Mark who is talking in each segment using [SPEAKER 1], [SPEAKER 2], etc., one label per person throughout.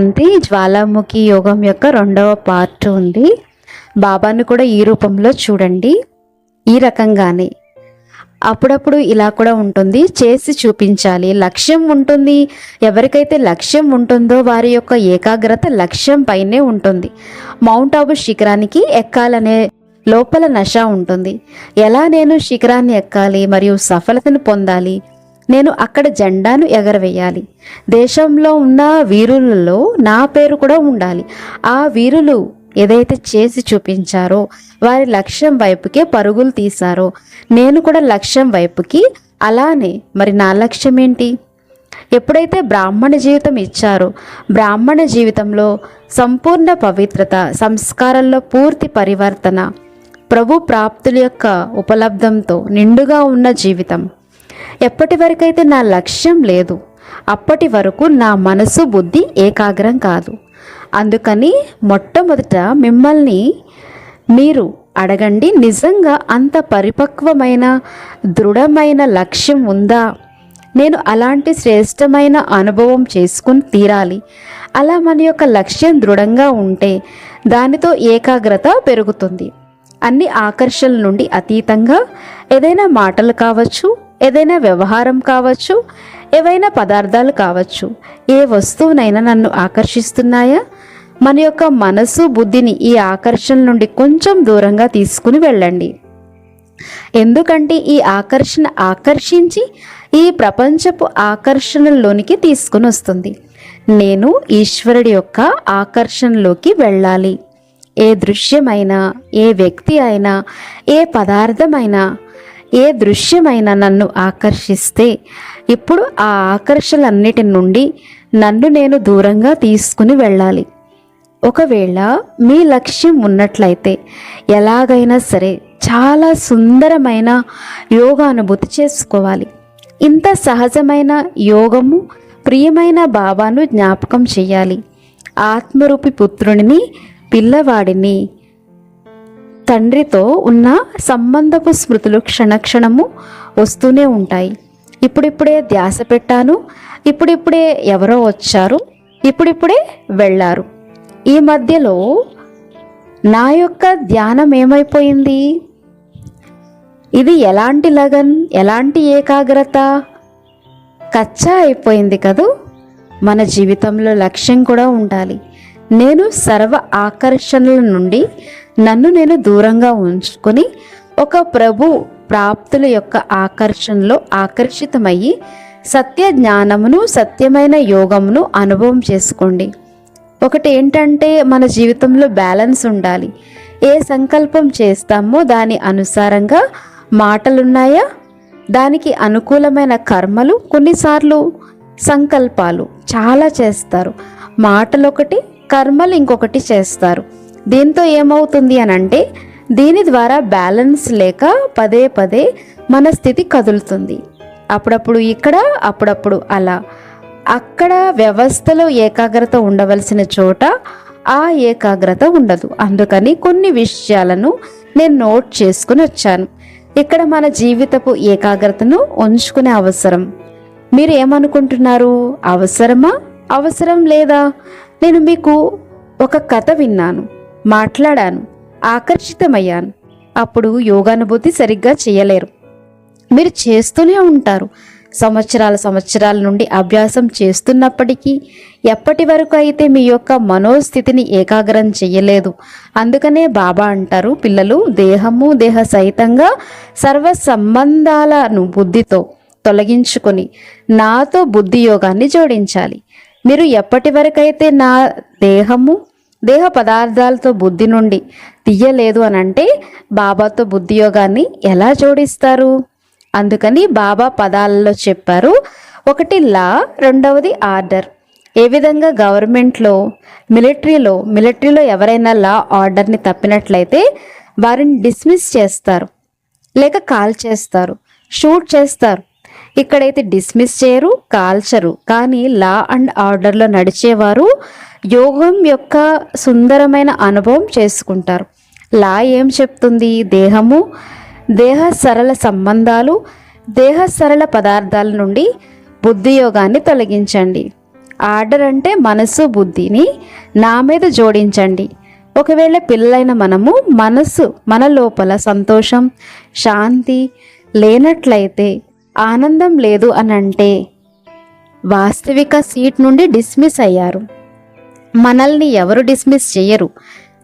[SPEAKER 1] శాంతి జ్వాలాముఖి యోగం యొక్క రెండవ పార్ట్ ఉంది. బాబాను కూడా ఈ రూపంలో చూడండి. ఈ రకంగానే అప్పుడప్పుడు ఇలా కూడా ఉంటుంది. చేసి చూపించాలి. లక్ష్యం ఉంటుంది. ఎవరికైతే లక్ష్యం ఉంటుందో వారి యొక్క ఏకాగ్రత లక్ష్యం పైనే ఉంటుంది. మౌంట్ ఆబు శిఖరానికి ఎక్కాలనే లోపల నష ఉంటుంది. ఎలా నేను శిఖరాన్ని ఎక్కాలి మరియు సఫలతను పొందాలి? నేను అక్కడ జెండాను ఎగరవేయాలి. దేశంలో ఉన్న వీరులలో నా పేరు కూడా ఉండాలి. ఆ వీరులు ఏదైతే చేసి చూపించారో వారి లక్ష్యం వైపుకే పరుగులు తీశారో నేను కూడా లక్ష్యం వైపుకి అలానే. మరి నా లక్ష్యం ఏంటి? ఎప్పుడైతే బ్రాహ్మణ జీవితం ఇచ్చారో బ్రాహ్మణ జీవితంలో సంపూర్ణ పవిత్రత సంస్కారాల్లో పూర్తి పరివర్తన ప్రభు ప్రాప్తుల యొక్క ఉపలబ్ధంతో నిండుగా ఉన్న జీవితం. ఎప్పటి వరకైతే నా లక్ష్యం లేదు అప్పటి వరకు నా మనసు బుద్ధి ఏకాగ్రం కాదు. అందుకని మొట్టమొదట మిమ్మల్ని మీరు అడగండి నిజంగా అంత పరిపక్వమైన దృఢమైన లక్ష్యం ఉందా? నేను అలాంటి శ్రేష్టమైన అనుభవం చేసుకుని తీరాలి. అలా మన యొక్క లక్ష్యం దృఢంగా ఉంటే దానితో ఏకాగ్రత పెరుగుతుంది. అన్ని ఆకర్షణల నుండి అతీతంగా ఏదైనా మాటలు కావచ్చు ఏదైనా వ్యవహారం కావచ్చు ఏవైనా పదార్థాలు కావచ్చు ఏ వస్తువునైనా నన్ను ఆకర్షిస్తున్నాయా? మన యొక్క మనసు బుద్ధిని ఈ ఆకర్షణ నుండి కొంచెం దూరంగా తీసుకుని వెళ్ళండి. ఎందుకంటే ఈ ఆకర్షణ ఆకర్షించి ఈ ప్రపంచపు ఆకర్షణలోనికి తీసుకుని వస్తుంది. నేను ఈశ్వరుడి యొక్క ఆకర్షణలోకి వెళ్ళాలి. ఏ దృశ్యమైనా ఏ వ్యక్తి అయినా ఏ పదార్థమైనా ఏ దృశ్యమైనా నన్ను ఆకర్షిస్తే ఇప్పుడు ఆ ఆకర్షణలన్నిటి నుండి నన్ను నేను దూరంగా తీసుకుని వెళ్ళాలి. ఒకవేళ మీ లక్ష్యం ఉన్నట్లయితే ఎలాగైనా సరే చాలా సుందరమైన యోగానుభూతి చేసుకోవాలి. ఇంత సహజమైన యోగము ప్రియమైన బాబాను జ్ఞాపకం చేయాలి. ఆత్మరూపి పుత్రుడిని పిల్లవాడిని తండ్రితో ఉన్న సంబంధపు స్మృతులు క్షణక్షణము వస్తూనే ఉంటాయి. ఇప్పుడిప్పుడే ధ్యాస పెట్టాను. ఇప్పుడిప్పుడే ఎవరో వచ్చారు. ఇప్పుడిప్పుడే వెళ్ళారు. ఈ మధ్యలో నా యొక్క ధ్యానం ఏమైపోయింది? ఇది ఎలాంటి లగన్? ఎలాంటి ఏకాగ్రత? కచ్చా అయిపోయింది కదూ? మన జీవితంలో లక్ష్యం కూడా ఉండాలి. నేను సర్వ ఆకర్షణల నుండి నన్ను నేను దూరంగా ఉంచుకొని ఒక ప్రభు ప్రాప్తుల యొక్క ఆకర్షణలో ఆకర్షితమయ్యి సత్య జ్ఞానమును సత్యమైన యోగమును అనుభవం చేసుకోండి. ఒకటి ఏంటంటే మన జీవితంలో బ్యాలెన్స్ ఉండాలి. ఏ సంకల్పం చేస్తామో దాని అనుసారంగా మాటలున్నాయా? దానికి అనుకూలమైన కర్మలు కొన్నిసార్లు సంకల్పాలు చాలా చేస్తారు. మాటలు ఒకటి కర్మలు ఇంకొకటి చేస్తారు. దీంతో ఏమవుతుంది అని అంటే దీని ద్వారా బ్యాలెన్స్ లేక పదే పదే మన స్థితి కదులుతుంది. అప్పుడప్పుడు ఇక్కడ అప్పుడప్పుడు అలా. అక్కడ వ్యవస్థలో ఏకాగ్రత ఉండవలసిన చోట ఆ ఏకాగ్రత ఉండదు. అందుకని కొన్ని విషయాలను నేను నోట్ చేసుకుని వచ్చాను. ఇక్కడ మన జీవితపు ఏకాగ్రతను ఉంచుకునే అవసరం. మీరు ఏమనుకుంటున్నారు? అవసరమా? అవసరం లేదా? నేను మీకు ఒక కథ విన్నాను. మాట్లాడాను ఆకర్షితమయ్యాను. అప్పుడు యోగానుభూతి సరిగ్గా చేయలేరు. మీరు చేస్తూనే ఉంటారు. సంవత్సరాల సంవత్సరాల నుండి అభ్యాసం చేస్తున్నప్పటికీ ఎప్పటి వరకు అయితే మీ యొక్క మనోస్థితిని ఏకాగ్రం చెయ్యలేదు అందుకనే బాబా అంటారు పిల్లలు దేహము దేహ సహితంగా సర్వ సంబంధాలను బుద్ధితో తొలగించుకొని నాతో బుద్ధి యోగాన్ని జోడించాలి. మీరు ఎప్పటి వరకైతే నా దేహము దేహ పదార్థాలతో బుద్ధి నుండి తీయలేదు అని అంటే బాబాతో బుద్ధి యోగాన్ని ఎలా జోడిస్తారు? అందుకని బాబా పదాలలో చెప్పారు ఒకటి లా రెండవది ఆర్డర్. ఏ విధంగా గవర్నమెంట్లో మిలిటరీలో మిలిటరీలో ఎవరైనా లా ఆర్డర్ని తప్పినట్లయితే వారిని డిస్మిస్ చేస్తారు లేక కాల్ చేస్తారు షూట్ చేస్తారు. ఇక్కడైతే డిస్మిస్ చేయరు కాల్చరు. కానీ లా అండ్ ఆర్డర్లో నడిచేవారు యోగం యొక్క సుందరమైన అనుభవం చేసుకుంటారు. లా ఏం చెప్తుంది? దేహము దేహ సరళ సంబంధాలు దేహ సరళ పదార్థాల నుండి బుద్ధి యోగాన్ని తొలగించండి. ఆర్డర్ అంటే మనసు బుద్ధిని నా మీద జోడించండి. ఒకవేళ పిల్లలైన మనము మనసు మన లోపల సంతోషం శాంతి లేనట్లయితే ఆనందం లేదు అని అంటే వాస్తవిక సీట్ నుండి డిస్మిస్ అయ్యారు. మనల్ని ఎవరు డిస్మిస్ చేయరు.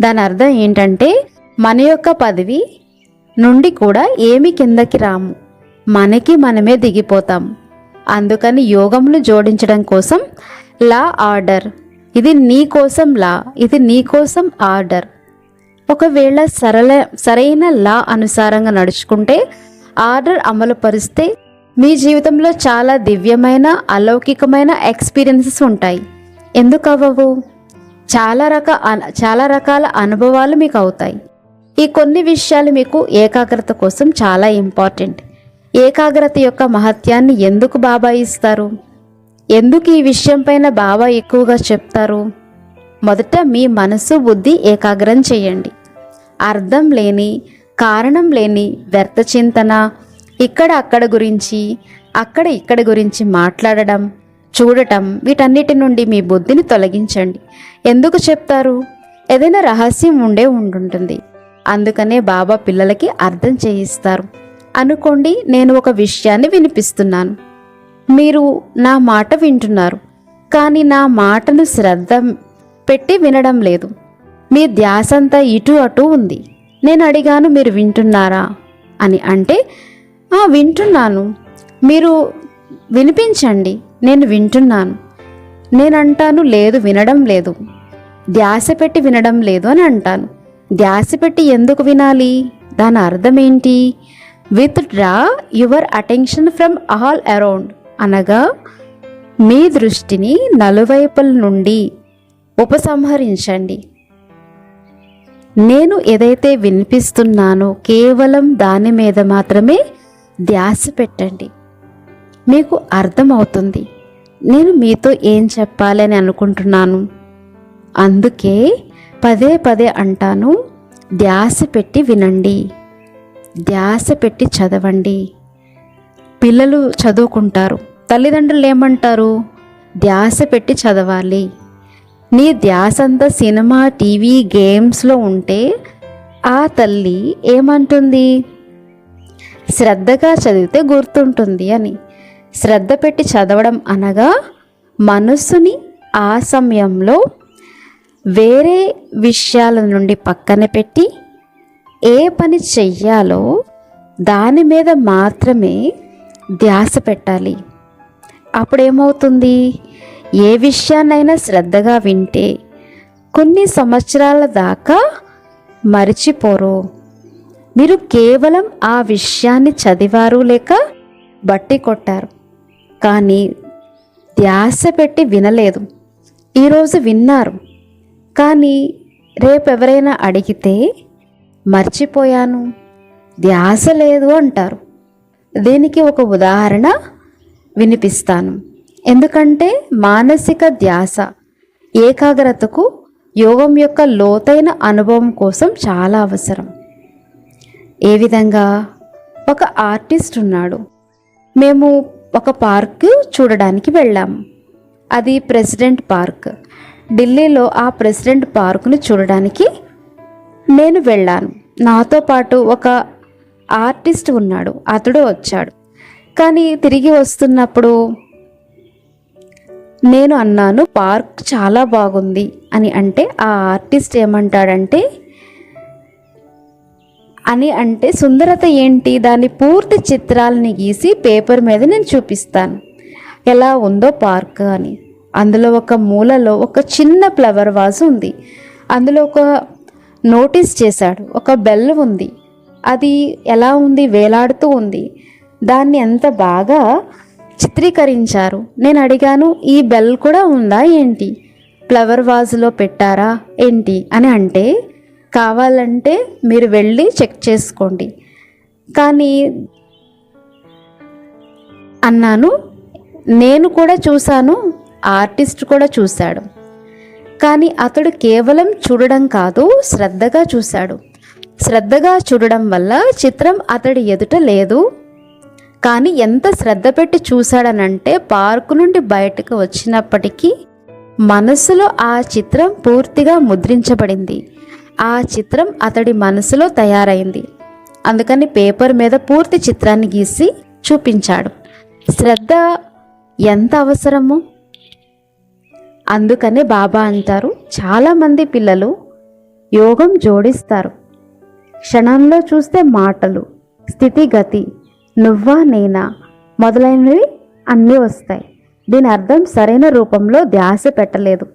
[SPEAKER 1] దాని అర్థం ఏంటంటే మన యొక్క పదవి నుండి కూడా ఏమి కిందకి రాము. మనకి మనమే దిగిపోతాం. అందుకని యోగమును జోడించడం కోసం లా ఆర్డర్. ఇది నీ కోసం లా ఇది నీ కోసం ఆర్డర్. ఒకవేళ సరళ సరైన లా అనుసారంగా నడుచుకుంటే ఆర్డర్ అమలు పరిస్తే మీ జీవితంలో చాలా దివ్యమైన అలౌకికమైన ఎక్స్పీరియన్సెస్ ఉంటాయి. ఎందుకు అవ్వవు చాలా రక చాలా రకాల అనుభవాలు మీకు అవుతాయి. ఈ కొన్ని విషయాలు మీకు ఏకాగ్రత కోసం చాలా ఇంపార్టెంట్. ఏకాగ్రత యొక్క మహత్యాన్ని ఎందుకు బాబా ఇస్తారు? ఎందుకు ఈ విషయంపైన బాబా ఎక్కువగా చెప్తారు? మొదట మీ మనసు బుద్ధి ఏకాగ్రం చేయండి. అర్థం లేని కారణం లేని వ్యర్థ చింతన ఇక్కడ అక్కడ గురించి అక్కడ ఇక్కడ గురించి మాట్లాడడం చూడటం వీటన్నిటి నుండి మీ బుద్ధిని తొలగించండి. ఎందుకు చెప్తారు? ఏదైనా రహస్యం ఉండే ఉండుంటుంది. అందుకనే బాబా పిల్లలకి అర్థం చేయిస్తారు. అనుకోండి నేను ఒక విషయాన్ని వినిపిస్తున్నాను. మీరు నా మాట వింటున్నారు కానీ నా మాటను శ్రద్ధ పెట్టి వినడం లేదు. మీ ధ్యాసంతా ఇటు అటు ఉంది. నేను అడిగాను మీరు వింటున్నారా? అని అంటే వింటున్నాను. మీరు వినిపించండి. నేను వింటున్నాను. నేను అంటాను లేదు వినడం లేదు. ధ్యాస పెట్టి వినడం లేదు అని అంటాను. ధ్యాస పెట్టి ఎందుకు వినాలి? దాని అర్థం ఏంటి withdraw your attention from all around అనగా మీ దృష్టిని నలువైపుల నుండి ఉపసంహరించండి. నేను ఏదైతే వినిపిస్తున్నానో కేవలం దాని మీద మాత్రమే ధ్యాస పెట్టండి. మీకు అర్థమవుతుంది. నేను మీతో ఏం చెప్పాలని అనుకుంటున్నాను? అందుకే పదే పదే అంటాను ధ్యాస పెట్టి వినండి. ధ్యాస పెట్టి చదవండి. పిల్లలు చదువుకుంటారు. తల్లిదండ్రులు ఏమంటారు? ధ్యాస పెట్టి చదవాలి. నీ ధ్యాస అంతా సినిమా టీవీ గేమ్స్లో ఉంటే ఆ తల్లి ఏమంటుంది? శ్రద్ధగా చదివితే గుర్తుంటుంది అని. శ్రద్ధ పెట్టి చదవడం అనగా మనస్సుని ఆ సమయంలో వేరే విషయాల నుండి పక్కన పెట్టి ఏ పని చెయ్యాలో దాని మీద మాత్రమే ధ్యాస పెట్టాలి. అప్పుడేమవుతుంది? ఏ విషయాన్నైనా శ్రద్ధగా వింటే కొన్ని సంవత్సరాల దాకా మరిచిపోరు. మీరు కేవలం ఆ విషయాన్ని చదివారు లేక బట్టి కొట్టారు. కానీ ధ్యాస పెట్టి వినలేదు. ఈరోజు విన్నారు. కానీ రేపు ఎవరైనా అడిగితే మర్చిపోయాను. ధ్యాస లేదు అంటారు. దీనికి ఒక ఉదాహరణ వినిపిస్తాను. ఎందుకంటే మానసిక ధ్యాస ఏకాగ్రతకు యోగం యొక్క లోతైన అనుభవం కోసం చాలా అవసరం. ఏ విధంగా? ఒక ఆర్టిస్ట్ ఉన్నాడు. మేము ఒక పార్క్ చూడడానికి వెళ్ళాం. అది ప్రెసిడెంట్ పార్క్. ఢిల్లీలో ఆ ప్రెసిడెంట్ పార్కును చూడడానికి నేను వెళ్ళాను. నాతో పాటు ఒక ఆర్టిస్ట్ ఉన్నాడు. అతడు వచ్చాడు. కానీ తిరిగి వస్తున్నప్పుడు నేను అన్నాను పార్క్ చాలా బాగుంది అని. అంటే ఆ ఆర్టిస్ట్ ఏమంటాడంటే అని అంటే సుందరత ఏంటి? దాని పూర్తి చిత్రాలని గీసి పేపర్ మీద నేను చూపిస్తాను. ఎలా ఉందో పార్క్ అని. అందులో ఒక మూలలో ఒక చిన్న ఫ్లవర్ వాజ్ ఉంది. అందులో ఒక నోటీస్ చేశాడు. ఒక బెల్ ఉంది. అది ఎలా ఉంది? వేలాడుతూ ఉంది. దాన్ని ఎంత బాగా చిత్రీకరించారు? నేను అడిగాను ఈ బెల్ కూడా ఉందా? ఏంటి? ఫ్లవర్ వాజ్లో పెట్టారా? ఏంటి? అని అంటే కావాలంటే మీరు వెళ్ళి చెక్ చేసుకోండి. కానీ అన్నాను నేను కూడా చూశాను ఆర్టిస్ట్ కూడా చూశాడు. కానీ అతడు కేవలం చూడడం కాదు శ్రద్ధగా చూశాడు. శ్రద్ధగా చూడడం వల్ల చిత్రం అతడి ఎదుట లేదు. కానీ ఎంత శ్రద్ధ పెట్టి చూశాడనంటే పార్కు నుండి బయటకు వచ్చినప్పటికీ మనసులో ఆ చిత్రం పూర్తిగా ముద్రించబడింది. ఆ చిత్రం అతడి మనసులో తయారైంది. అందుకని పేపర్ మీద పూర్తి చిత్రాన్ని గీసి చూపించాడు. శ్రద్ధ ఎంత అవసరమో? అందుకనే బాబా అంటారు చాలామంది పిల్లలు యోగం జోడిస్తారు. క్షణంలో చూస్తే మాటలు స్థితిగతి నువ్వా నేనా మొదలైనవి అన్నీ వస్తాయి. దీని అర్థం సరైన రూపంలో ధ్యాస పెట్టలేదు.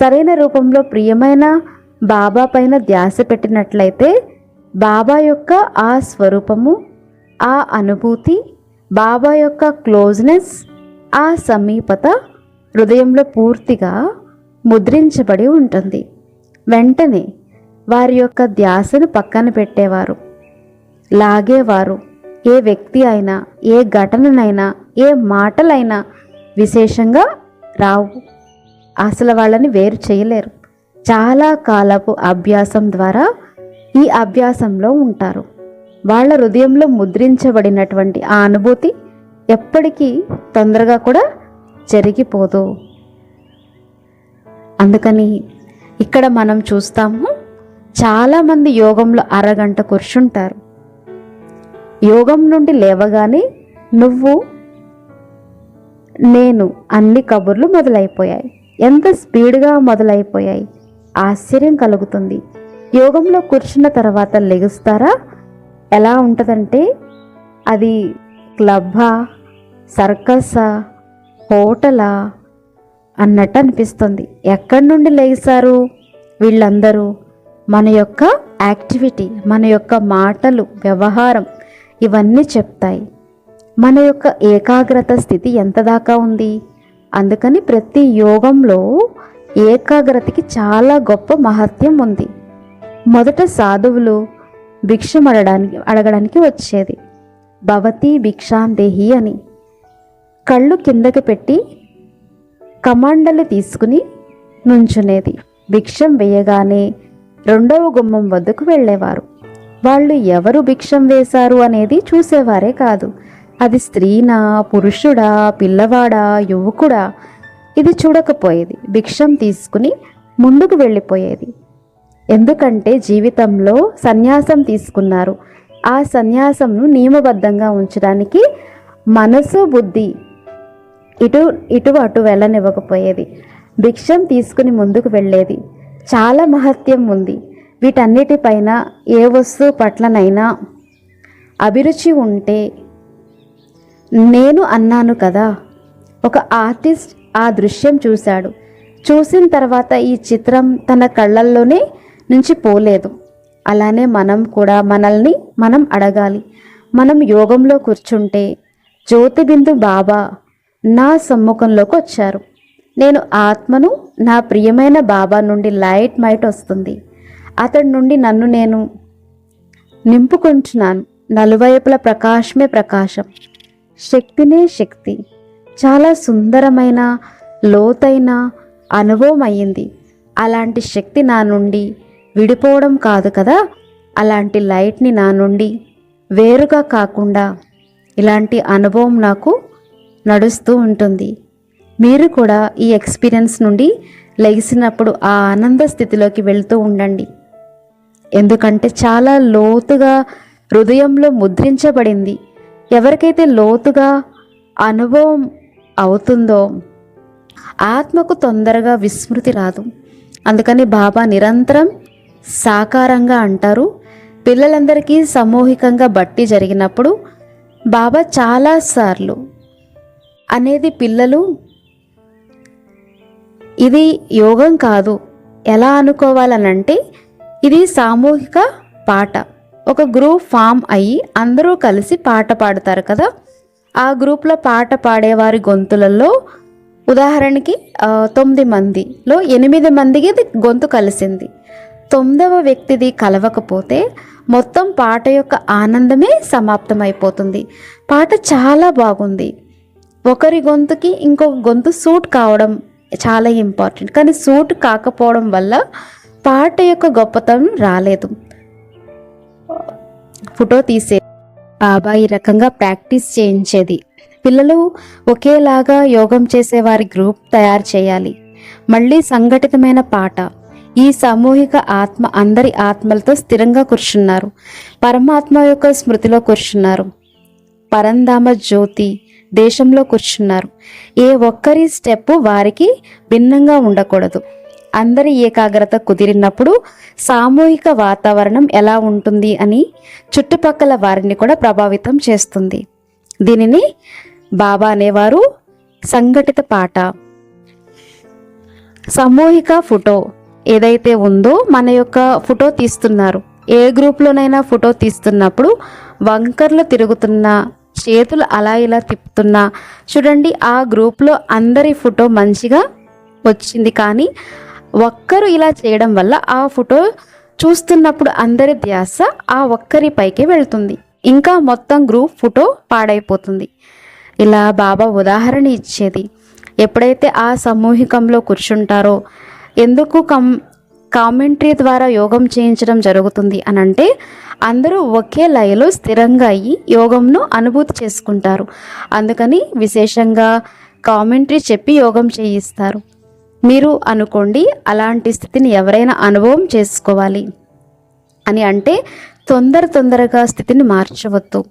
[SPEAKER 1] సరైన రూపంలో ప్రియమైన బాబా పైన ధ్యాస పెట్టినట్లయితే బాబా యొక్క ఆ స్వరూపము ఆ అనుభూతి బాబా యొక్క క్లోజ్నెస్ ఆ సమీపత హృదయంలో పూర్తిగా ముద్రించబడి ఉంటుంది. వెంటనే వారి యొక్క ధ్యాసను పక్కన పెట్టేవారు. లాగేవారు. ఏ వ్యక్తి అయినా ఏ ఘటననైనా ఏ మాటలైనా విశేషంగా రావు. అసలు వాళ్ళని వేరు చేయలేరు. చాలా కాలపు అభ్యాసం ద్వారా ఈ అభ్యాసంలో ఉంటారు. వాళ్ళ హృదయంలో ముద్రించబడినటువంటి ఆ అనుభూతి ఎప్పటికీ తొందరగా కూడా జరిగిపోదు. అందుకని ఇక్కడ మనం చూస్తాము చాలామంది యోగంలో అరగంట కూర్చుంటారు. యోగం నుండి లేవగానే నువ్వు నేను అన్ని కబుర్లు మొదలైపోయాయి. ఎంత స్పీడ్గా మొదలైపోయాయి. ఆశ్చర్యం కలుగుతుంది. యోగంలో కూర్చున్న తర్వాత లెగుస్తారా? ఎలా ఉంటుందంటే అది క్లబ్బా సర్కసా హోటలా అన్నట్టు అనిపిస్తుంది. ఎక్కడి నుండి లేచారు వీళ్ళందరూ? మన యొక్క యాక్టివిటీ మన యొక్క మాటలు వ్యవహారం ఇవన్నీ చెప్తాయి. మన యొక్క ఏకాగ్రత స్థితి ఎంత దాకా ఉంది? అందుకని ప్రతి యోగంలో ఏకాగ్రతకి చాలా గొప్ప మహత్యం ఉంది. మొదట సాధువులు భిక్షం అడడానికి అడగడానికి వచ్చేది. భవతి భిక్షాందేహి అని. కళ్ళు కిందకి పెట్టి కమాండలు తీసుకుని నుంచునేది. భిక్షం వేయగానే రెండవ గుమ్మం వద్దకు వెళ్ళేవారు. వాళ్ళు ఎవరు భిక్షం వేశారు అనేది చూసేవారే కాదు. అది స్త్రీనా పురుషుడా పిల్లవాడా యువకుడా ఇది చూడకపోయేది. భిక్షం తీసుకుని ముందుకు వెళ్ళిపోయేది. ఎందుకంటే జీవితంలో సన్యాసం తీసుకున్నారు. ఆ సన్యాసంను నియమబద్ధంగా ఉంచడానికి మనసు బుద్ధి ఇటు ఇటు అటు వెళ్ళనివ్వకపోయేది. భిక్షం తీసుకుని ముందుకు వెళ్ళేది. చాలా మహత్యం ఉంది. వీటన్నిటిపైన ఏ వస్తువు పట్లనైనా అభిరుచి ఉంటే నేను అన్నాను కదా ఒక ఆర్టిస్ట్ ఆ దృశ్యం చూశాడు. చూసిన తర్వాత ఈ చిత్రం తన కళ్ళల్లోనే నుంచి పోలేదు. అలానే మనం కూడా మనల్ని మనం అడగాలి. మనం యోగంలో కూర్చుంటే జ్యోతిబిందు బాబా నా సమ్ముఖంలోకి వచ్చారు. నేను ఆత్మను నా ప్రియమైన బాబా నుండి లైట్ మైట్ వస్తుంది. అతడి నుండి నన్ను నేను నింపుకుంటున్నాను. నలువైపుల ప్రకాశమే ప్రకాశం. శక్తినే శక్తి. చాలా సుందరమైన లోతైన అనుభవం అయ్యింది అలాంటి శక్తి నా నుండి విడిపోవడం కాదు కదా? అలాంటి లైట్ని నా నుండి వేరుగా కాకుండా ఇలాంటి అనుభవం నాకు నడుస్తూ ఉంటుంది. మీరు కూడా ఈ ఎక్స్పీరియన్స్ నుండి లెగిసినప్పుడు ఆ ఆనంద స్థితిలోకి వెళ్తూ ఉండండి. ఎందుకంటే చాలా లోతుగా హృదయంలో ముద్రించబడింది. ఎవరికైతే లోతుగా అనుభవం అవుతుందో? ఆత్మకు తొందరగా విస్మృతి రాదు. అందుకని బాబా నిరంతరం సాకారంగా అంటారు. పిల్లలందరికీ సమూహికంగా బట్టి జరిగినప్పుడు బాబా చాలాసార్లు అనేది పిల్లలు ఇది యోగం కాదు. ఎలా అనుకోవాలనంటే ఇది సామూహిక పాట. ఒక గ్రూప్ ఫామ్ అయ్యి అందరూ కలిసి పాట పాడతారు కదా? ఆ గ్రూప్లో పాట పాడేవారి గొంతులలో ఉదాహరణకి తొమ్మిది మందిలో ఎనిమిది మందికి ఇది గొంతు కలిసింది. తొమ్మిదవ వ్యక్తిది కలవకపోతే మొత్తం పాట యొక్క ఆనందమే సమాప్తమైపోతుంది. పాట చాలా బాగుంది. ఒకరి గొంతుకి ఇంకొక గొంతు సూట్ కావడం చాలా ఇంపార్టెంట్. కానీ సూట్ కాకపోవడం వల్ల పాట యొక్క గొప్పతనం రాలేదు. ఫోటో తీసే బాబా ఈ రకంగా ప్రాక్టీస్ చేయించేది. పిల్లలు ఒకేలాగా యోగం చేసే వారి గ్రూప్ తయారు చేయాలి. మళ్ళీ సంఘటితమైన పాట. ఈ సామూహిక ఆత్మ అందరి ఆత్మలతో స్థిరంగా కూర్చున్నారు. పరమాత్మ యొక్క స్మృతిలో కూర్చున్నారు. పరంధామ జ్యోతి దేశంలో కూర్చున్నారు. ఏ ఒక్కరి స్టెప్ వారికి భిన్నంగా ఉండకూడదు. అందరి ఏకాగ్రత కుదిరినప్పుడు సామూహిక వాతావరణం ఎలా ఉంటుంది అని చుట్టుపక్కల వారిని కూడా ప్రభావితం చేస్తుంది. దీనిని బాబా అనేవారు సంఘటిత పాట. సామూహిక ఫోటో ఏదైతే ఉందో మన యొక్క ఫోటో తీస్తున్నారు. ఏ గ్రూప్లోనైనా ఫోటో తీస్తున్నప్పుడు వంకర్లు తిరుగుతున్న చేతులు అలా ఇలా తిప్పుతున్నా చూడండి ఆ గ్రూప్లో అందరి ఫోటో మంచిగా వచ్చింది. కానీ ఒక్కరు ఇలా చేయడం వల్ల ఆ ఫోటో చూస్తున్నప్పుడు అందరి ధ్యాస ఆ ఒక్కరి పైకి వెళ్తుంది. ఇంకా మొత్తం గ్రూప్ ఫోటో పాడైపోతుంది. ఇలా బాబా ఉదాహరణ ఇచ్చేది ఎప్పుడైతే ఆ సమూహికంలో కూర్చుంటారో ఎందుకు కం కామెంటరీ ద్వారా యోగం చేయించడం జరుగుతుంది అని అంటే అందరూ ఒకే లయలో స్థిరంగా అయ్యి యోగంను అనుభూతి చేసుకుంటారు. అందుకని విశేషంగా కామెంటరీ చెప్పి యోగం చేయిస్తారు. మీరు అనుకోండి అలాంటి స్థితిని ఎవరైనా అనుభవం చేసుకోవాలి అని అంటే తొందర తొందరగా స్థితిని మార్చవద్దు.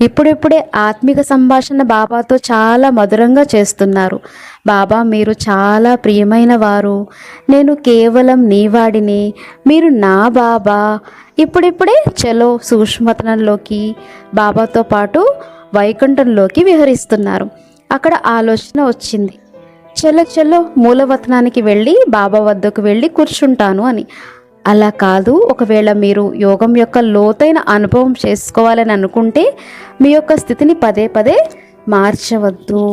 [SPEAKER 1] ఇప్పుడిప్పుడే ఆత్మిక సంభాషణ బాబాతో చాలా మధురంగా చేస్తున్నారు. బాబా మీరు చాలా ప్రియమైన వారు. నేను కేవలం నీ వాడిని మీరు నా బాబా. ఇప్పుడిప్పుడే చలో సూక్ష్మతనంలోకి బాబాతో పాటు వైకుంఠంలోకి విహరిస్తున్నారు. అక్కడ ఆలోచన వచ్చింది. చలో చలో మూలవతనానికి వెళ్ళి బాబా వద్దకు వెళ్ళి కూర్చుంటాను అని. అలా కాదు ఒకవేళ మీరు యోగం యొక్క లోతైన అనుభవం చేసుకోవాలని అనుకుంటే మీ యొక్క స్థితిని పదే పదే మార్చవద్దు.